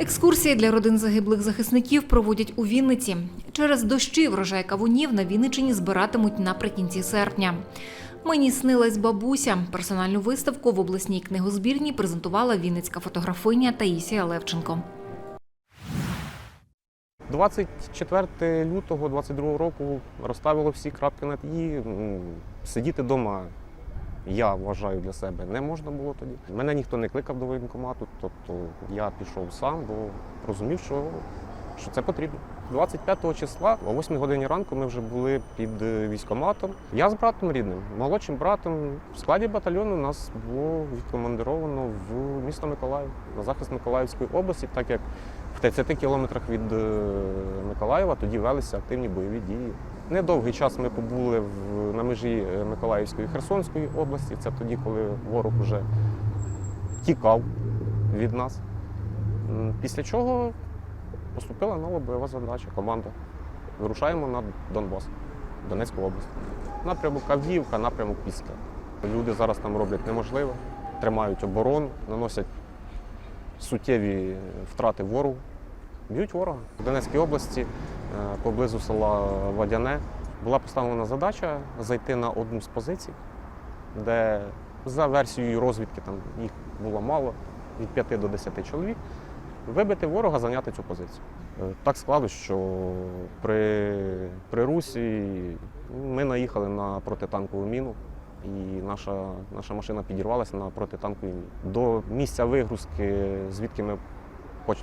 Екскурсії для родин загиблих захисників проводять у Вінниці. Через дощі врожай кавунів на Вінничині збиратимуть наприкінці серпня. Мені снилась бабуся. Персональну виставку в обласній книгозбірні презентувала вінницька фотографиня Таїсія Левченко. 24 лютого 22 року розставило всі крапки над «і». Сидіти вдома, я вважаю для себе, не можна було тоді. Мене ніхто не кликав до воєнкомату, тобто я пішов сам, бо розумів, що, що це потрібно. 25 числа о 8 годині ранку ми вже були під е, військоматом. Я з братом рідним, молодшим братом. В складі батальйону нас було відкомандировано в місто Миколаїв на захист Миколаївської області, так як в 30 кілометрах від е, Миколаєва тоді велися активні бойові дії. Недовгий час ми побули в, на межі е, Миколаївської і Херсонської області. Це тоді, коли ворог вже тікав від нас. Після чого поступила нова бойова задача, команда. Вирушаємо на Донбас, Донецьку область. Напрямок Авдіївка, напрямок Піска. Люди зараз там роблять неможливе, тримають оборону, наносять суттєві втрати ворогу, б'ють ворога. В Донецькій області, поблизу села Водяне, була поставлена задача зайти на одну з позицій, де за версією розвідки там їх було мало, від 5 до 10 чоловік, вибити ворога, зайняти цю позицію. Е, Так склалося, що при, при Русі ми наїхали на протитанкову міну, і наша, наша машина підірвалася на протитанковій міні. До місця вигрузки, звідки ми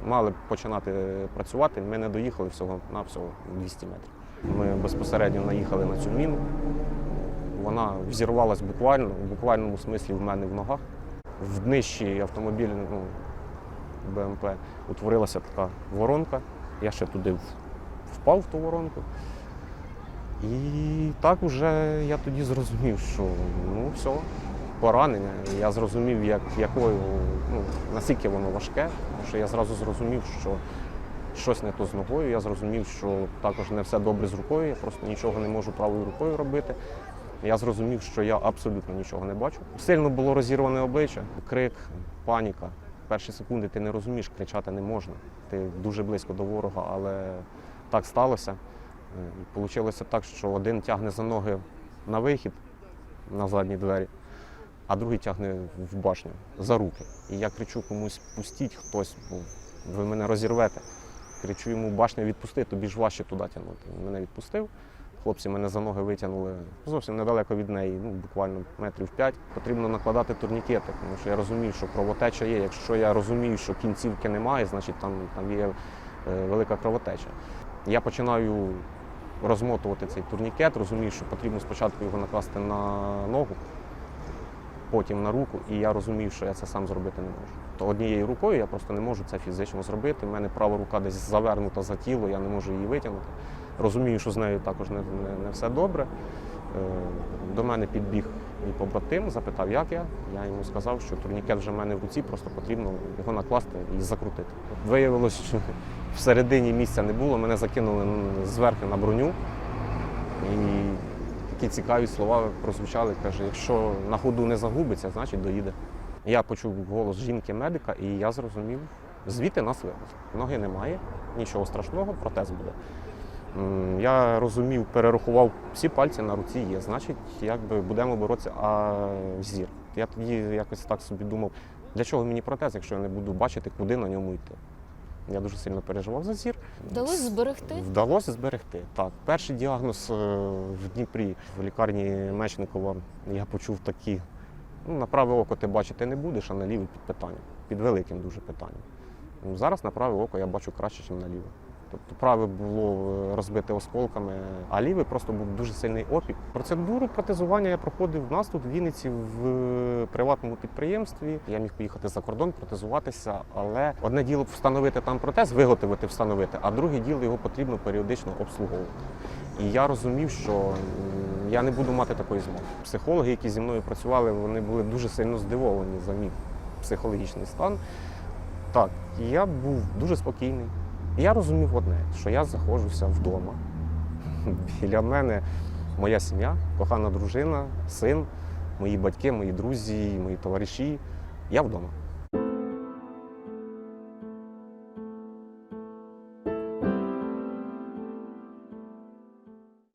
мали починати працювати, ми не доїхали всього на всього 200 метрів. Ми безпосередньо наїхали на цю міну. Вона взірвалась буквально, в буквальному смислі в мене в ногах. В днищі автомобіля ну, БМП утворилася така воронка. Я ще туди впав в ту воронку. І так вже я тоді зрозумів, що ну все, поранення. Я зрозумів, як, якою, ну, наскільки воно важке, тому що я зразу зрозумів, що щось не то з ногою. Я зрозумів, що також не все добре з рукою, я просто нічого не можу правою рукою робити. Я зрозумів, що я абсолютно нічого не бачу. Сильно було розірване обличчя, крик, паніка. Перші секунди ти не розумієш, кричати не можна. Ти дуже близько до ворога, але так сталося. І Вийшло так, що один тягне за ноги на вихід на задні двері, а другий тягне в башню за руки. І я кричу комусь, пустіть хтось, бо ви мене розірвете. Кричу йому, башня відпусти, тобі ж важче туди тягнути. Він мене відпустив. Хлопці мене за ноги витягнули зовсім недалеко від неї, ну буквально метрів п'ять. Потрібно накладати турнікети, тому що я розумію, що кровотеча є. Якщо я розумію, що кінцівки немає, значить там, там є е, велика кровотеча. Я починаю розмотувати цей турнікет, розумію, що потрібно спочатку його накласти на ногу, потім на руку, і я розумію, що я це сам зробити не можу. То однією рукою я просто не можу це фізично зробити. У мене права рука десь завернута за тіло, я не можу її витягнути. Розумію, що з нею також не, не, не все добре. Е, До мене підбіг мій побратим, запитав, як я. Я йому сказав, що турнікет вже в мене в руці, просто потрібно його накласти і закрутити. Виявилось, що всередині місця не було, мене закинули зверху на броню. І такі цікаві слова прозвучали. Каже, якщо на ходу не загубиться, значить доїде. Я почув голос жінки-медика, і я зрозумів, звідти нас вивезли. Ноги немає, нічого страшного, протез буде. Я розумів, перерахував всі пальці на руці є, значить, якби будемо боротися, а зір. Я тоді якось так собі думав, для чого мені протез, якщо я не буду бачити, куди на ньому йти. Я дуже сильно переживав за зір. Вдалося зберегти? Вдалося зберегти. Так, перший діагноз е, в Дніпрі в лікарні Мечникова я почув такі. Ну, на праве око ти бачити не будеш, а на ліве під питанням. Під великим дуже питанням. Ну, Зараз на праве око я бачу краще, ніж на ліве. Тобто праве було е, розбите осколками, а ліве просто був дуже сильний опік. Процедуру протезування я проходив в нас тут в Вінниці в е, приватному підприємстві. Я міг поїхати за кордон, протезуватися, але одне діло встановити там протез, виготовити, встановити, а друге діло його потрібно періодично обслуговувати. І я розумів, що я не буду мати такої змоги. Психологи, які зі мною працювали, вони були дуже сильно здивовані за мій психологічний стан. Так, я був дуже спокійний. І я розумів одне, що я заходжуся вдома. Біля мене моя сім'я, кохана дружина, син, мої батьки, мої друзі, мої товариші. Я вдома.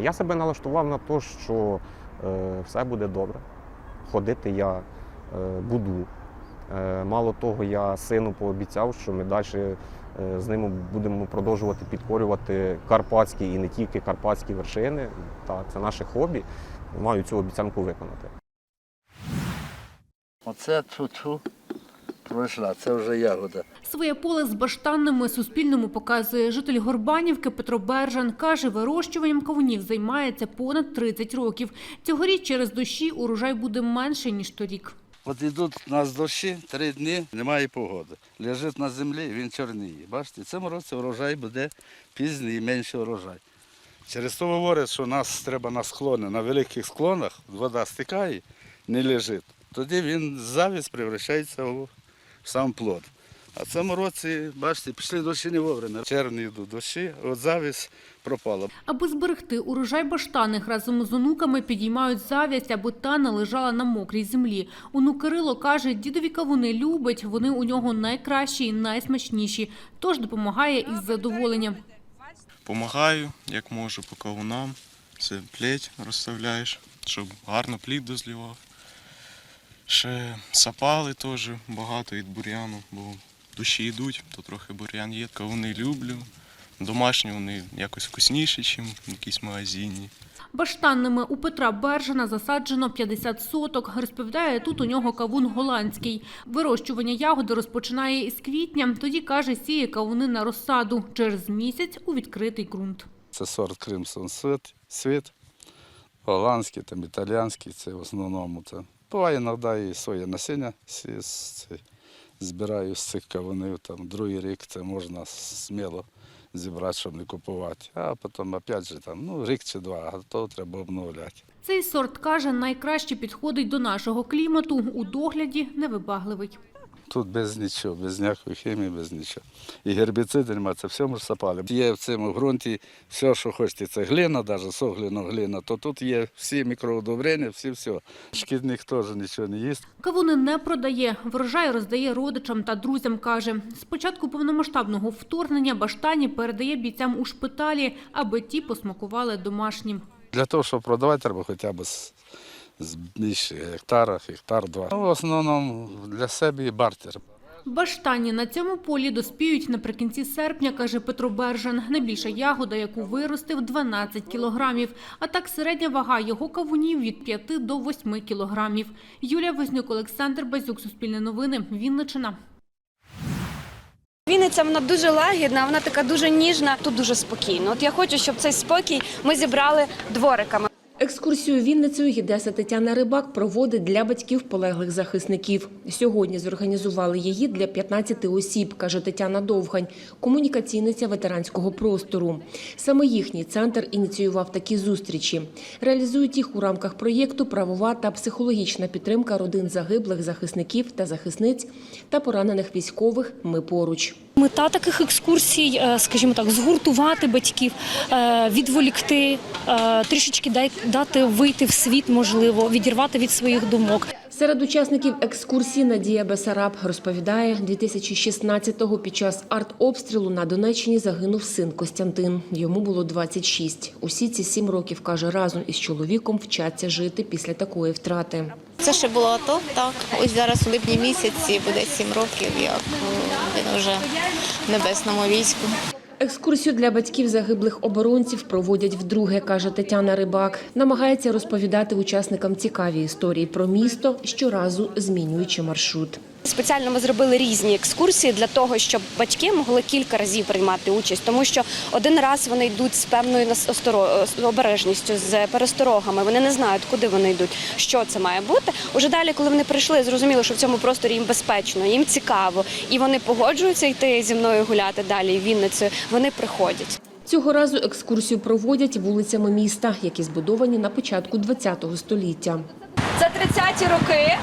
Я себе налаштував на те, що е, все буде добре. Ходити я е, буду. Е, мало того, я сину пообіцяв, що ми далі з ними будемо продовжувати підкорювати карпатські і не тільки карпатські вершини. Та, це наше хобі. Маю цю обіцянку виконати. Оце ту-ту пройшла, це вже ягода. Своє поле з баштанними Суспільному показує житель Горбанівки Петро Бержан. Каже, вирощуванням кавунів займається понад 30 років. Цьогоріч через дощі урожай буде менше, ніж торік. От йдуть у нас дощі, три дні, немає погоди. Лежить на землі, він чорніє. Бачите, цьому році урожай буде пізній і менший урожай. Через то говорять, що нас треба на склони, на великих склонах вода стикає, не лежить. Тоді він завість превращається в сам плод. А в цьому році, бачите, пішли дощі не вовремя. В червні йдуть дощі, от завість пропала. Аби зберегти урожай баштаних разом з онуками підіймають зав'язь, аби та не лежала на мокрій землі. Онук Кирило каже, дідові кавуни любить, вони у нього найкращі і найсмачніші, тож допомагає із задоволенням. Помагаю, як можу, по кавунам. Це плеть розставляєш, щоб гарно плід дозлівав. Ще сапали теж багато від бур'яну, бо душі йдуть, то трохи бур'ян є. Кавуни люблю. Домашні вони якось вкусніші, ніж якісь магазинні. Баштанними у Петра Бержана засаджено 50 соток. Розповідає, тут у нього кавун голландський. Вирощування ягоди розпочинає із квітня. Тоді, каже, сіє кавуни на розсаду. Через місяць у відкритий ґрунт. Це сорт Кримсон світ, світ. Голландський, там, італійський, це в основному. Це. Буває іноді і своє насіння збираю з цих кавунів. Там, другий рік це можна сміло зібрати, щоб не купувати. А потім, опять же, там, ну, рік чи два, а то треба обновляти. Цей сорт, каже, найкраще підходить до нашого клімату. У догляді невибагливий. Тут без нічого, без ніякої хімії, без нічого. І гербіциди немає, це все ми ж сапали. Є в цьому ґрунті все, що хочете. Це глина, навіть согляна глина, то тут є всі мікроудобрення, всі все. Шкідник теж нічого не їсть. Кавуни не продає, врожай роздає родичам та друзям, каже. З початку повномасштабного вторгнення баштані передає бійцям у шпиталі, аби ті посмакували домашнім. Для того, щоб продавати, треба хоча б з, більше гектара, гектар два. Ну, в основному для себе і бартер. Баштані на цьому полі доспіють наприкінці серпня, каже Петро Бержан. Найбільша ягода, яку виростив, 12 кілограмів. А так середня вага його кавунів від 5 до 8 кілограмів. Юлія Вознюк, Олександр Базюк, Суспільне новини, Вінничина. Вінниця вона дуже лагідна, вона така дуже ніжна, тут дуже спокійно. От я хочу, щоб цей спокій ми зібрали двориками. Екскурсію Вінницею гідеса Тетяна Рибак проводить для батьків полеглих захисників. Сьогодні зорганізували її для 15 осіб, каже Тетяна Довгань, комунікаційниця ветеранського простору. Саме їхній центр ініціював такі зустрічі. Реалізують їх у рамках проєкту Правова та психологічна підтримка родин загиблих захисників та захисниць та поранених військових. Ми поруч. Мета таких екскурсій, е, скажімо так, згуртувати батьків, е, відволікти, е, трішечки дати вийти в світ, можливо, відірвати від своїх думок. Серед учасників екскурсії Надія Бесараб розповідає, 2016-го під час артобстрілу на Донеччині загинув син Костянтин. Йому було 26. Усі ці сім років, каже, разом із чоловіком вчаться жити після такої втрати. Це ще було АТО, так. Ось зараз у липні місяці буде сім років, як він вже в небесному війську. Екскурсію для батьків загиблих оборонців проводять вдруге, каже Тетяна Рибак. Намагається розповідати учасникам цікаві історії про місто, щоразу змінюючи маршрут. Спеціально ми зробили різні екскурсії для того, щоб батьки могли кілька разів приймати участь, тому що один раз вони йдуть з певною з обережністю, з пересторогами. Вони не знають, куди вони йдуть, що це має бути. Уже далі, коли вони прийшли, зрозуміли, що в цьому просторі їм безпечно, їм цікаво, і вони погоджуються йти зі мною гуляти далі Вінницею. Вони приходять. Цього разу екскурсію проводять вулицями міста, які збудовані на початку ХХ століття. Це 30-ті роки.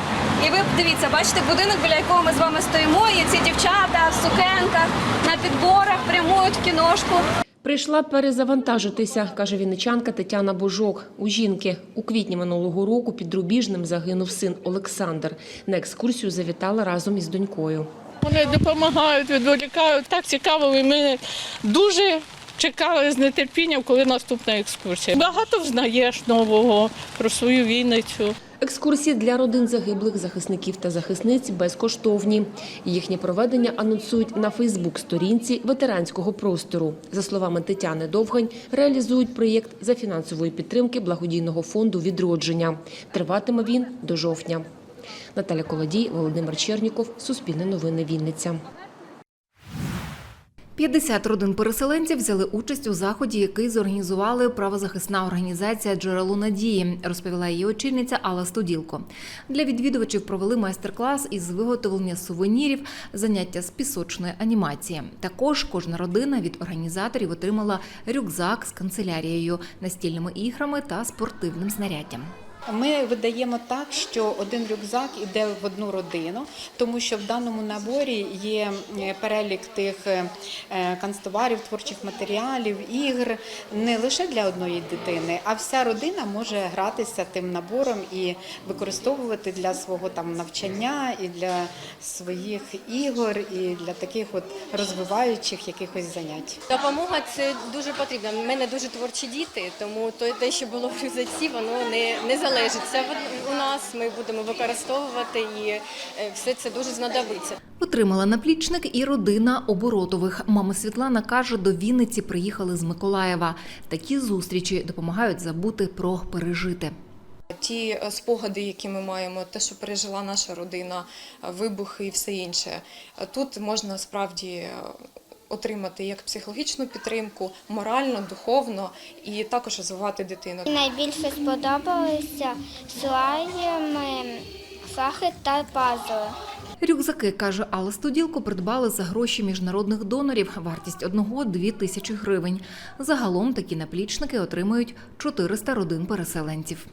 І ви дивіться, бачите будинок, біля якого ми з вами стоїмо. І ці дівчата в сукенках на підборах прямують в кіношку. Прийшла перезавантажитися, каже вінничанка Тетяна Божок. У жінки у квітні минулого року під Рубіжним загинув син Олександр. На екскурсію завітала разом із донькою. Вони допомагають, відволікають. Так цікаво, і ми дуже чекали з нетерпінням, коли наступна екскурсія. Багато взнаєш нового про свою Вінницю. Екскурсії для родин загиблих захисників та захисниць безкоштовні. Їхнє проведення анонсують на Фейсбук-сторінці ветеранського простору. За словами Тетяни Довгань, реалізують проєкт за фінансової підтримки благодійного фонду відродження. Триватиме він до жовтня. Наталя Колодій, Володимир Черніков, Суспільне новини Вінниця. 50 родин переселенців взяли участь у заході, який зорганізували правозахисна організація Джерело надії, розповіла її очільниця Алла Студілко. Для відвідувачів провели майстер-клас із виготовлення сувенірів, заняття з пісочної анімації. Також кожна родина від організаторів отримала рюкзак з канцелярією, настільними іграми та спортивним знаряддям. Ми видаємо так, що один рюкзак іде в одну родину, тому що в даному наборі є е, перелік тих е, канцтоварів, творчих матеріалів, ігр не лише для одної дитини, а вся родина може гратися тим набором і використовувати для свого там навчання, і для своїх ігор, і для таких от розвиваючих якихось занять. Допомога це дуже потрібно. У мене дуже творчі діти, тому то те, що було в рюкзаці, воно не, не залежить. Це у нас. Ми будемо використовувати і е, все це дуже знадобиться. Отримала наплічник і родина оборотових. Мама Світлана каже, до Вінниці приїхали з Миколаєва. Такі зустрічі допомагають забути про пережите. Ті е, спогади, які ми маємо, те, що пережила наша родина, вибухи і все інше. Тут можна справді е, отримати як психологічну підтримку, морально, духовно і також розвивати дитину. Найбільше сподобалися слайми, фахи та пазли. Рюкзаки, каже Алла Студілко, придбали за гроші міжнародних донорів. Вартість одного – 2 тисячі гривень. Загалом такі наплічники отримують 400 родин переселенців.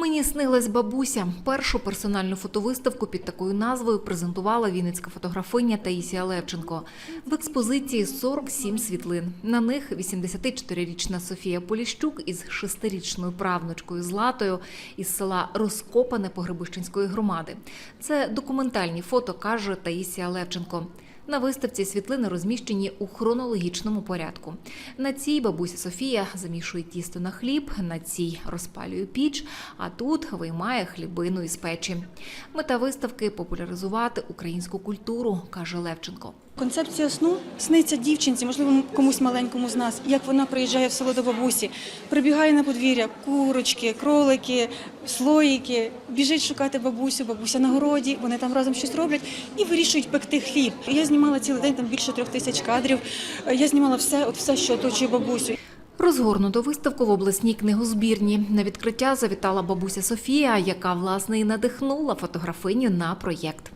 Мені снилась бабуся. Першу персональну фотовиставку під такою назвою презентувала вінницька фотографиня Таїсія Левченко. В експозиції 47 світлин. На них 84-річна Софія Поліщук із 6-річною правнучкою Златою із села Розкопане Погребищенської громади. Це документальні фото, каже Таїсія Левченко. На виставці світлини розміщені у хронологічному порядку. На цій бабуся Софія замішує тісто на хліб, на цій розпалює піч, а тут виймає хлібину із печі. Мета виставки популяризувати українську культуру, каже Левченко. Концепція сну сниться дівчинці, можливо, комусь маленькому з нас, як вона приїжджає в село до бабусі, прибігає на подвір'я, курочки, кролики, слоїки, біжить шукати бабусю, бабуся на городі, вони там разом щось роблять і вирішують пекти хліб. Я знімала цілий день, там більше трьох тисяч кадрів. Я знімала все, от все, що оточує бабусю. Розгорнуто виставку в обласній книгозбірні. На відкриття завітала бабуся Софія, яка власне і надихнула фотографиню на проєкт.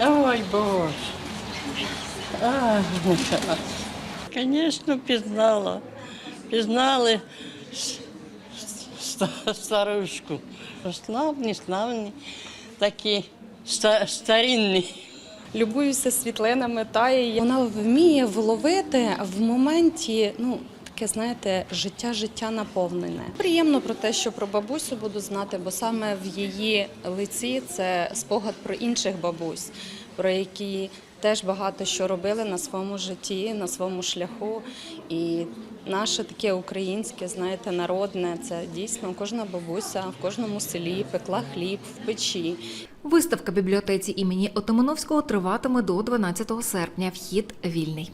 Ой, Боже. Звісно, пізнала. Пізнали старушку. Славні, славні, такі старинні. Любуюся світлинами та її. Вона вміє вловити в моменті, ну. Таке, знаєте, життя життя наповнене. Приємно про те, що про бабусю буду знати, бо саме в її лиці це спогад про інших бабусь, про які теж багато що робили на своєму житті, на своєму шляху. І наше таке українське, знаєте, народне це дійсно кожна бабуся в кожному селі пекла хліб в печі. Виставка бібліотеці імені Отамановського триватиме до 12 серпня. Вхід вільний.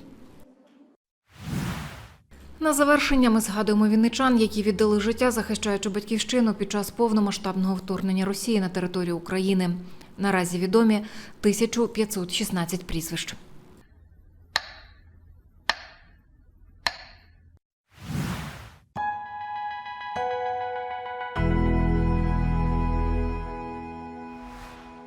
На завершення ми згадуємо вінничан, які віддали життя, захищаючи батьківщину під час повномасштабного вторгнення Росії на територію України. Наразі відомі 1516 прізвищ.